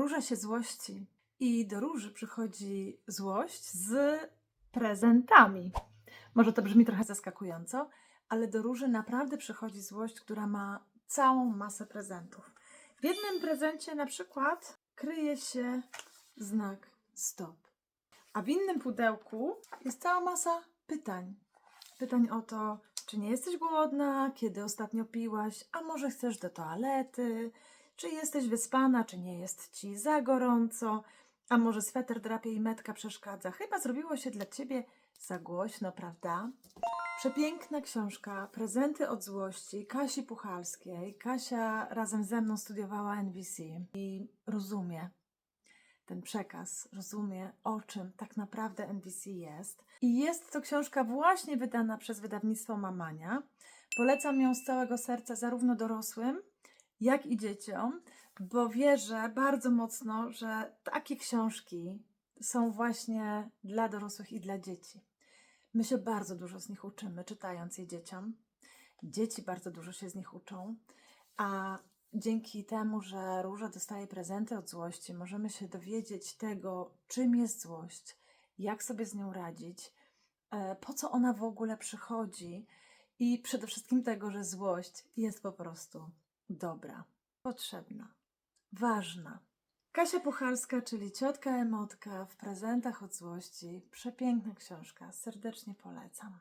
Róża się złości i do róży przychodzi złość z prezentami. Może to brzmi trochę zaskakująco, ale do róży naprawdę przychodzi złość, która ma całą masę prezentów. W jednym prezencie na przykład kryje się znak stop, a w innym pudełku jest cała masa pytań. Pytań o to, czy nie jesteś głodna, kiedy ostatnio piłaś, a może chcesz do toalety, czy jesteś wyspana, czy nie jest ci za gorąco, a może sweter drapie i metka przeszkadza. Chyba zrobiło się dla ciebie za głośno, prawda? Przepiękna książka Prezenty od złości Kasi Puchalskiej. Kasia razem ze mną studiowała NVC i rozumie ten przekaz, rozumie o czym tak naprawdę NVC jest. I jest to książka właśnie wydana przez wydawnictwo Mamania. Polecam ją z całego serca zarówno dorosłym, jak i dzieciom, bo wierzę bardzo mocno, że takie książki są właśnie dla dorosłych i dla dzieci. My się bardzo dużo z nich uczymy, czytając je dzieciom. Dzieci bardzo dużo się z nich uczą, a dzięki temu, że Róża dostaje prezenty od złości, możemy się dowiedzieć tego, czym jest złość, jak sobie z nią radzić, e, po co ona w ogóle przychodzi i przede wszystkim tego, że złość jest po prostu dobra, potrzebna, ważna. Kasia Puchalska, czyli ciotka Emotka w prezentach od złości. Przepiękna książka, serdecznie polecam.